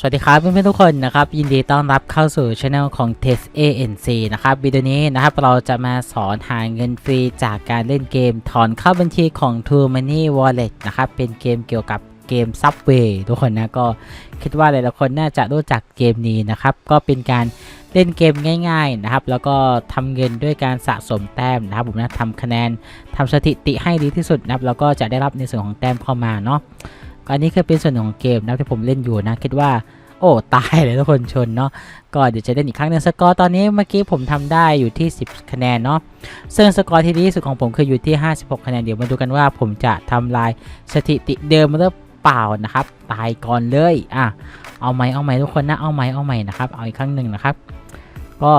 สวัสดีครับเพื่อนๆทุกคนนะครับ ยินดีต้อนรับเข้าสู่ช anel ของ Test ANC นะครับวิดีโอนี้นะครับเราจะมาสอนหาเงินฟรีจากการเล่นเกม ถอนเข้าบัญชีของ True Money Wallet นะครับเป็นเกมเกี่ยวกับเกม Subway ทุกคนนะก็คิดว่าหลายๆคนน่าจะรู้จักเกมนี้นะครับ ก็เป็นการเล่นเกมง่ายๆนะครับ แล้วก็ทำเงินด้วยการสะสมแต้มนะครับผมนะทำคะแนนทำสถิติให้ดีที่สุดนะครับแล้วก็จะได้รับในส่วนของแต้มเข้ามาเนาะ อันนี้คือเป็นส่วนของเกมนะที่ผมเล่นอยู่นะคิดว่าโอ้ตายเลยทุกคนชนเนาะก็เดี๋ยวจะเล่นอีกครั้งหนึ่งสกอร์ตอนนี้เมื่อกี้ผมทำได้อยู่ที่ 10 คะแนนเนาะซึ่งสกอร์ที่ดีที่สุดของผมคืออยู่ที่ 56 คะแนนเดี๋ยวมาดูกันว่าผมจะทำลายสถิติเดิมหรือเปล่านะครับ ตายก่อนเลยอะเอาไหมเอาไหมทุกคนนะเอาไหมเอาไหมนะครับเอาอีกครั้งหนึ่งนะครับ ก็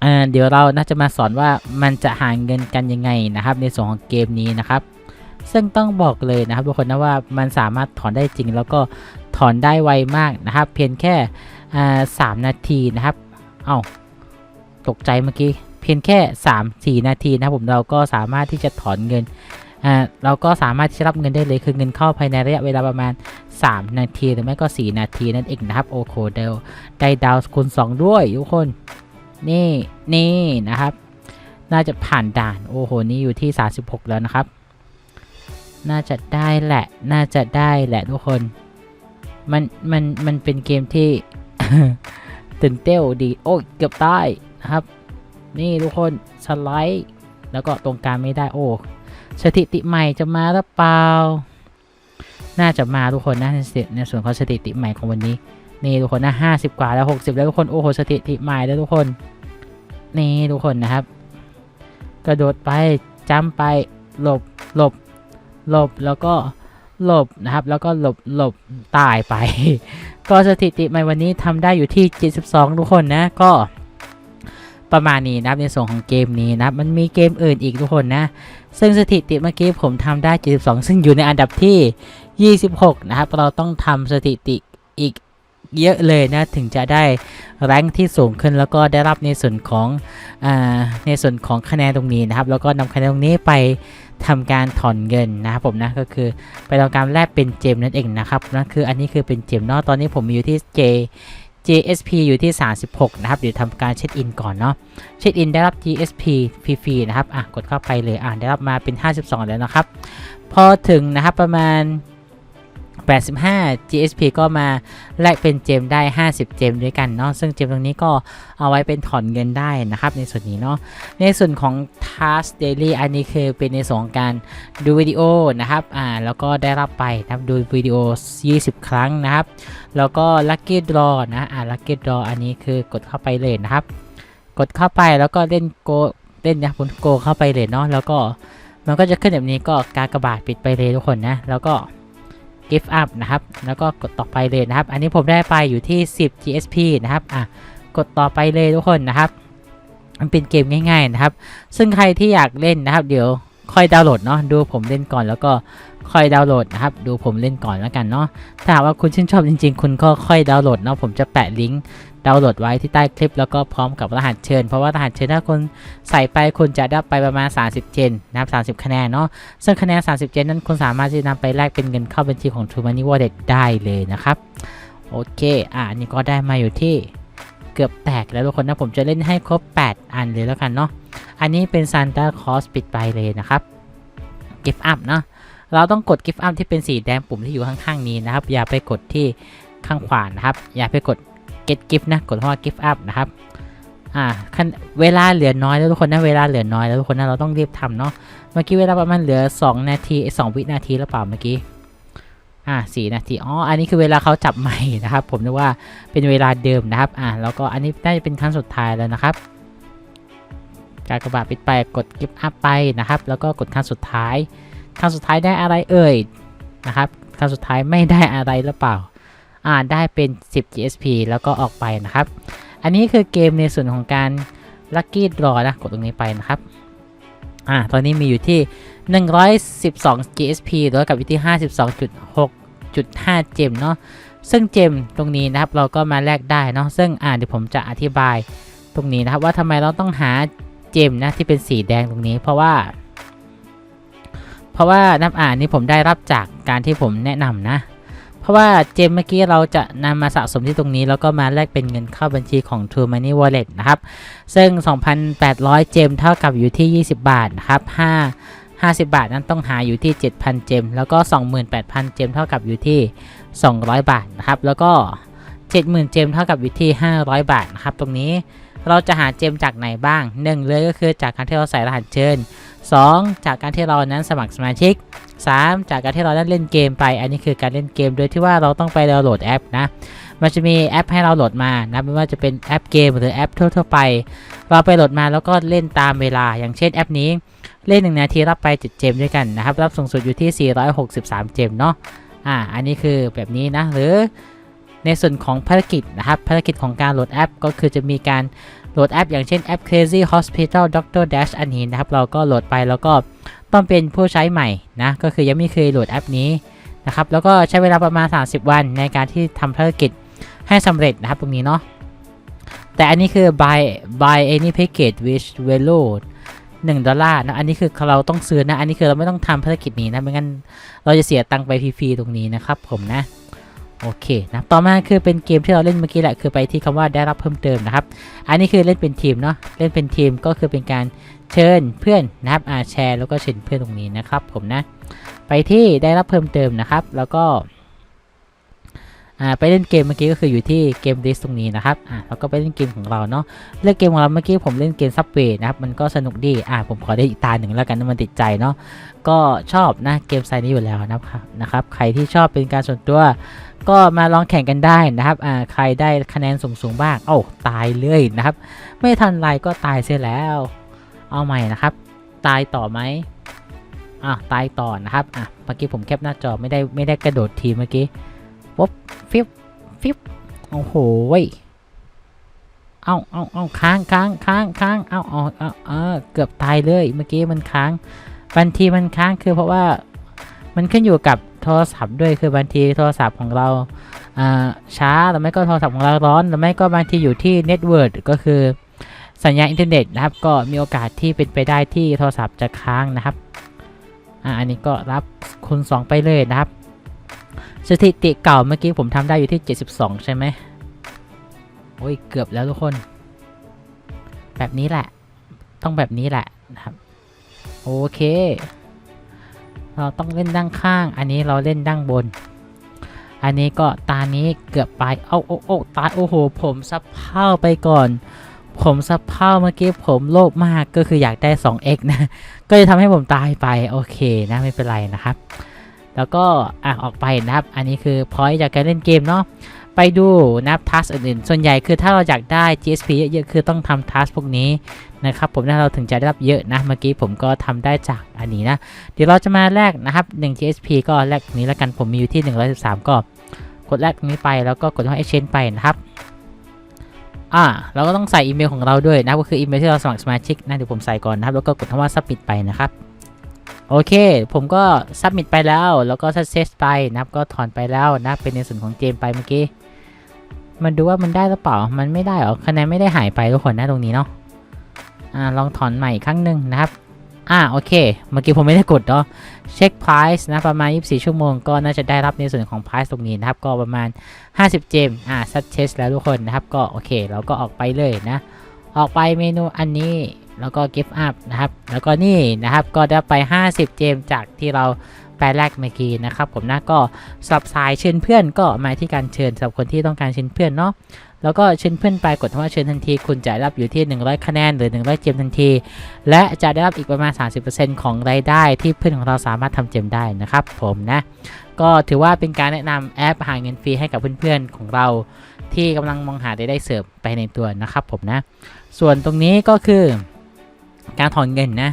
เอ่อเดี๋ยวเราน่าจะมาสอนว่ามันจะหาเงินกันยังไงนะครับ ในส่วนของเกมนี้นะครับ ซึ่งต้องบอกเลยนะครับทุกคนนะว่ามันสามารถถอนได้จริง แล้วก็ถอนได้ไวมากนะครับ เพียงแค่สามนาทีนะครับ เอา้าตกใจเมื่อกี้เพียงแค่ 3 4 นาทีนะครับผมเราก็สามารถที่จะถอนเงินเราก็สามารถที่จะรับเงินได้เลยคือเงินเข้าภายในระยะเวลาประมาณ 3 นาทีหรือไม่ก็ 4 นาทีนั่นเองนะครับโอโคเดลได้ดาวคูณ2ด้วยทุกคนนี่นี่นะครับ น่าจะผ่านด่านโอ้โหนี่อยู่ที่ 36 แล้วนะครับ น่าจะได้แหละ น่าจะได้แหละทุกคน มัน มัน มันเป็นเกมที่ ตื่นเต้นดี โอ้ยเกือบได้นะครับ นี่ทุกคน สไลด์ แล้วก็ตรงกลางไม่ได้ โอ้ สถิติใหม่จะมาหรือเปล่า น่าจะมาทุกคนนะในส่วนในส่วนของสถิติใหม่ของวันนี้ นี่ทุกคนนะห้าสิบกว่าแล้วหกสิบแล้วทุกคน โอ้โห สถิติใหม่แล้วทุกคน นี่ทุกคนนะครับ กระโดดไปจ้ำไป หลบ หลบ หลบแล้วก็หลบนะครับ แล้วก็หลบหลบตายไป ก็สถิติใหม่วันนี้ทำได้อยู่ที่ 72 ทุกคนนะก็ประมาณนี้นะครับในส่วนของเกมนี้นะมันมีเกมอื่นอีกทุกคนนะ ซึ่งสถิติเมื่อกี้ผมทำได้ 72 ซึ่งอยู่ในอันดับที่ 26 นะครับเราต้องทำสถิติอีก เยอะเลยนะถึงจะได้แรงที่สูงขึ้นแล้วก็ได้รับในส่วนของอในส่วนของคะแนนตรงนี้นะครับ แล้วก็นำคะแนนตรงนี้ไปทำการถอนเงินนะครับผมนะก็คือไปทำการแลกเป็นเจมนั่นเองนะครับนั่นคืออันนี้คือเป็นเจมเนาะตอนนี้ผมมีอยู่ที่ J JSP อยู่ที่ 36 นะครับ เดี๋ยวทำการเช็คอินก่อนเนาะ เช็คอินได้รับ GSP ฟรีๆนะครับ อะ กดเข้าไปเลย อะ ได้รับมาเป็น 52 แล้วนะครับ พอถึงนะครับประมาณ 85 GSP ก็มาแลกเป็นเจมได้ 50 เจมด้วยกันเนาะซึ่งเจมตรงนี้ก็เอาไว้เป็นถอนเงินได้นะครับในส่วนนี้เนาะในส่วนของ Task Daily อันนี้คือเป็นในส่วนของการดูวิดีโอนะครับอ่าแล้วก็ได้รับไปนะครับดูวิดีโอ 20 ครั้งนะครับ แล้วก็ Lucky Draw นะอ่า Lucky Draw อันนี้คือกดเข้าไปเลยนะครับ กดเข้าไปแล้วก็เล่นโกเล่นนะคุณโกเข้าไปเลยเนาะแล้วก็มันก็จะขึ้นแบบนี้ก็กากระบาทปิดไปเลยทุกคนนะแล้วก็ give up นะครับ แล้วก็กดต่อไปเลยนะครับ อันนี้ผมได้ไปอยู่ที่ 10 GSP นะครับ อะ กดต่อไปเลยทุกคนนะครับ มันเป็นเกมง่าย ๆนะครับ ซึ่งใครที่อยากเล่นนะครับ เดี๋ยว ค่อยดาวน์โหลดเนาะดูผมเล่นก่อนแล้วก็ค่อยดาวน์โหลดนะครับดูผมเล่นก่อนแล้วกันเนาะถ้าหากว่าคุณชื่นชอบจริง ๆ คุณก็ค่อยดาวน์โหลดเนาะผมจะแปะลิงก์ดาวน์โหลดไว้ที่ใต้คลิปแล้วก็พร้อมกับรหัสเชิญ เพราะว่ารหัสเชิญถ้าคุณใส่ไปคุณจะได้ไปประมาณ 30 เจนนะครับ30 คะแนนเนาะซึ่งคะแนน 30 เจนนั้นคุณสามารถที่จะนำไปแลกเป็นเงินเข้าบัญชีของ True Money Wallet ได้เลยนะครับโอเคอะอันนี่ก็ได้มาอยู่ที่เกือบแตกแล้วทุกคนนะผมจะเล่นให้ครบ 8 อันเลยแล้วกันเนาะ อันนี้เป็น Santa Claus ปิดไปเลยนะครับ Gift Up เนาะเราต้องกด Gift Up ที่เป็นสีแดงปุ่มที่อยู่ข้างๆนี้นะครับ อย่าไปกดที่ข้างขวานะครับ อย่าไปกด Get Gift นะ กดคำว่า Gift Up นะครับอ่าคันเวลาเหลือน้อยแล้วทุกคนนะ เวลาเหลือน้อยแล้วทุกคนนะ เราต้องรีบทำเนาะ เมื่อกี้เวลาประมาณเหลือ 2 นาที 2 วินาทีหรือเปล่าเมื่อกี้ อ่าสี่นาที อ๋อ อันนี้คือเวลาเขาจับใหม่นะครับ ผมนึกว่าเป็นเวลาเดิมนะครับ อ่าแล้วก็อันนี้น่าจะเป็นครั้งสุดท้ายแล้วนะครับ การกระบาดปิดไปกดกิฟต์อัพไปนะครับ แล้วก็กดครั้งสุดท้ายครั้งสุดท้ายได้อะไรเอ่ยนะครับครั้งสุดท้ายไม่ได้อะไรหรือเปล่าอ่าได้เป็น 10 GSP แล้วก็ออกไปนะครับ อันนี้คือเกมในส่วนของการ Lucky Draw นะกดตรงนี้ไปนะครับอ่าตอนนี้มีอยู่ที่ 112 GSP แล้วกับอยู่ที่52.6.5 เจมเนาะซึ่งเจมตรงนี้นะครับเราก็มาแลกได้เนาะซึ่งอ่าเดี๋ยวผมจะอธิบายตรงนี้นะครับว่าทำไมเราต้องหา จมนะที่เป็นสีแดงตรงนี้ เพราะว่า เพราะว่านับอ่านนี้ผมได้รับจากการที่ผมแนะนำนะ เพราะราะว่าเจมเมื่อกี้เราจะนำมาสะสมที่ตรงนี้ แล้วก็มาแลกเป็นเงินเข้าบัญชีของ True Money Wallet นะครับ ซึ่ง 2,800 เจมเท่ากับอยู่ที่ 20 บาทนะครับ5 50 บาทนั้นต้องหาอยู่ที่ 7,000 เจม แล้วก็ 28,000 เจม เท่ากับอยู่ที่ 200 บาทนะครับ แล้วก็ 70,000 เจม เท่ากับอยู่ที่ 500 บาทนะครับ ตรงนี้ เราจะหาเจมจากไหนบ้าง 1 เลยก็คือจากการที่เราใส่รหัสเชิญ 2 จากการที่เรานั้นสมัครสมาชิก 3 จากการที่เรานั้นเล่นเกมไป อันนี้คือการเล่นเกมโดยที่ว่าเราต้องไปดาวน์โหลดแอปนะ มันจะมีแอปให้เราโหลดมานะไม่ว่าจะเป็นแอปเกมหรือแอปทั่วๆไป เราไปโหลดมาแล้วก็เล่นตามเวลา อย่างเช่นแอปนี้เล่น 1 นาทีรับไป 7 เจมด้วยกันนะครับ รับสูงสุดอยู่ที่ 463 เจมเนาะ อ่า อันนี้คือแบบนี้นะ หรือ ในส่วนของภารกิจนะครับภารกิจของการโหลดแอป ก็คือจะมีการโหลดแอป อย่างเช่นแอป Crazy Hospital Doctor Dash อันนี้นะครับเราก็โหลดไปแล้วก็ต้องเป็นผู้ใช้ใหม่นะก็คือยังไม่เคยโหลดแอปนี้นะครับแล้วก็ใช้เวลาประมาณ 30 วันในการที่ทำภารกิจให้สำเร็จนะครับตรงนี้เนาะแต่อันนี้คือ buy buy any package with value 1ดอลลาร์นะ อันนี้คือเราต้องซื้อนะ อันนี้คือเราไม่ต้องทำภารกิจนี้นะ ไม่งั้นเราจะเสียตังค์ไปฟรีๆตรงนี้นะครับผมนะ โอเคนะต่อมาคือเป็นเกมที่เราเล่นเมื่อกี้แหละคือไปที่คำว่าได้รับเพิ่มเติมนะครับ อันนี้คือเล่นเป็นทีมเนาะเล่นเป็นทีมก็คือเป็นการเชิญเพื่อนนะครับอาแชร์แล้วก็เชิญเพื่อนตรงนี้นะครับ ผมนะ ไปที่ได้รับเพิ่มเติมนะครับ แล้วก็ อ่าไปเล่นเกมเมื่อกี้ก็คืออยู่ที่เกมดิสตรงนี้นะครับอ่าแล้วก็ไปเล่นเกมของเราเนาะเล่นเกมของเราเมื่อกี้ผมเล่นเกมซับเวย์นะครับมันก็สนุกดีอ่าผมขอได้อีกตาหนึ่งแล้วกันมันติดใจเนาะก็ชอบนะเกมไซนี้อยู่แล้วนะครับนะครับใครที่ชอบเป็นการส่วนตัวก็มาลองแข่งกันได้นะครับ อ่า ใครได้คะแนนสูงๆบ้าง เอ้า ตายเลยนะครับ ไม่ทันไรก็ตายเสียแล้ว เอาใหม่นะครับ ตายต่อไหมอะตายต่อนะครับ อะ เมื่อกี้ผมแคปหน้าจอไม่ได้ไม่ได้กระโดดทีเมื่อกี้ ปุ๊บฟิบฟิบโอ้โหเว้ยเอาเอาเอาค้างค้างค้างค้างเอาเอาเอาเออเกือบตายเลยเมื่อกี้มันค้างบางทีมันค้างคือเพราะว่ามันขึ้นอยู่กับโทรศัพท์ด้วยคือบางทีโทรศัพท์ของเราช้าหรือไม่ก็โทรศัพท์ของเราร้อนหรือไม่ก็บางทีอยู่ที่เน็ตเวิร์ดก็คือสัญญาณอินเทอร์เน็ตนะครับ ก็มีโอกาสที่เป็นไปได้ที่โทรศัพท์จะค้างนะครับอ่าอันนี้ก็รับคูณ2ไปเลยนะครับ สถิติเก่าเมื่อกี้ผมทำได้อยู่ที่ 72 ใช่ไหมโอ้ย เกือบแล้วทุกคน แบบนี้แหละ ต้องแบบนี้แหละนะครับ โอเค เราต้องเล่นด้านข้าง อันนี้เราเล่นด้านบน อันนี้ก็ตานี้เกือบไป เอ้าโอ้โอ้ตาโอ้โห ผมซับเพ้าไปก่อน ผมซับเพ้าเมื่อกี้ผมโลภมากก็คืออยากได้ 2x นะ ก็จะทำให้ผมตายไป โอเคนะไม่เป็นไรนะครับ แล้วก็อะออกไปนะครับ อันนี้คือพอยจากการเล่นเกมเนาะไปดูนะครับทัสอื่นๆ ส่วนใหญ่คือถ้าเราอยากได้ GSP เยอะๆคือต้องทำทัสพวกนี้นะครับผมถ้าเราถึงจะได้รับเยอะนะ เมื่อกี้ผมก็ทำได้จากอันนี้นะ เดี๋ยวเราจะมาแลกนะครับ 1 GSP ก็แลกตรงนี้แล้วกันผมมีอยู่ที่ 113 ก็กดแลกตรงนี้ไปแล้วก็กดว่า exchange ไปนะครับอ่าเราก็ต้องใส่อีเมลของเราด้วยนะก็คืออีเมลที่เราสมัครสมาชิกนะเดี๋ยวผมใส่ก่อนนะครับแล้วก็กดคำว่า submit ไปนะครับ โอเค ผมก็ submit ไปแล้ว แล้วก็ success ไปนะครับก็ถอนไปแล้วนะ เป็นในส่วนของเกมไปเมื่อกี้ มันดูว่ามันได้หรือเปล่า มันไม่ได้หรอ คะแนนไม่ได้หายไปทุกคนนะตรงนี้เนาะ อ่า ลองถอนใหม่อีกครั้งหนึ่งนะครับ อ่า โอเค เมื่อกี้ผมไม่ได้กดเนาะ เช็ค price นะ ประมาณ 24 ชั่วโมง ก็น่าจะได้รับในส่วนของ price ตรงนี้นะครับ ก็ประมาณ 50 เจม อ่า success แล้วทุกคนนะครับ ก็โอเค เราก็ออกไปเลยนะ ออกไปเมนูอันนี้ แล้วก็ give up นะครับ แล้วก็นี่นะครับก็ได้ไป 50 เจมจากที่เราแปลแรกเมื่อกี้นะครับ ผมนะก็สับสายเชิญเพื่อนก็มาที่การเชิญสำหรับคนที่ต้องการเชิญเพื่อนเนาะแล้วก็เชิญเพื่อนไปกดคำว่าเชิญทันที คุณจะได้รับอยู่ที่ 100 คะแนนหรือ 100 เจมทันที และจะได้รับอีกประมาณ 30%ของรายได้ที่เพื่อนของเราสามารถทำเจมได้นะครับ ผมนะก็ถือว่าเป็นการแนะนำแอปหาเงินฟรีให้กับเพื่อนๆของเรา ที่กำลังมองหารายได้เสริมไปในตัวนะครับ ผมนะ ส่วนตรงนี้ก็คือ การถอนเงินนะ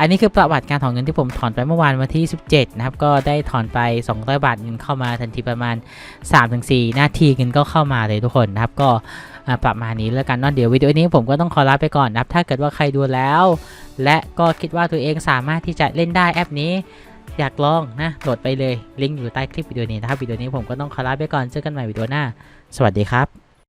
อันนี้คือประวัติการถอนเงินที่ผมถอนไปเมื่อวานวันที่ 17 นะครับ ก็ได้ถอนไป 200 บาทเงินเข้ามาทันทีประมาณ 3-4 นาทีเงินก็เข้ามาเลยทุกคนนะครับ ก็ประมาณนี้แล้วกันนาะเดี๋ยววิดีโอนี้ผมก็ต้องขอลาไปก่อนนะครับ ถ้าเกิดว่าใครดูแล้ว และก็คิดว่าตัวเองสามารถที่จะเล่นได้แอปนี้อยากลองนะ โหลดไปเลย ลิงก์อยู่ใต้คลิปวิดีโอนี้นะครับ วิดีโอนี้ผมก็ต้องขอลาไปก่อน เจอกันใหม่วิดีโอหน้า สวัสดีครับ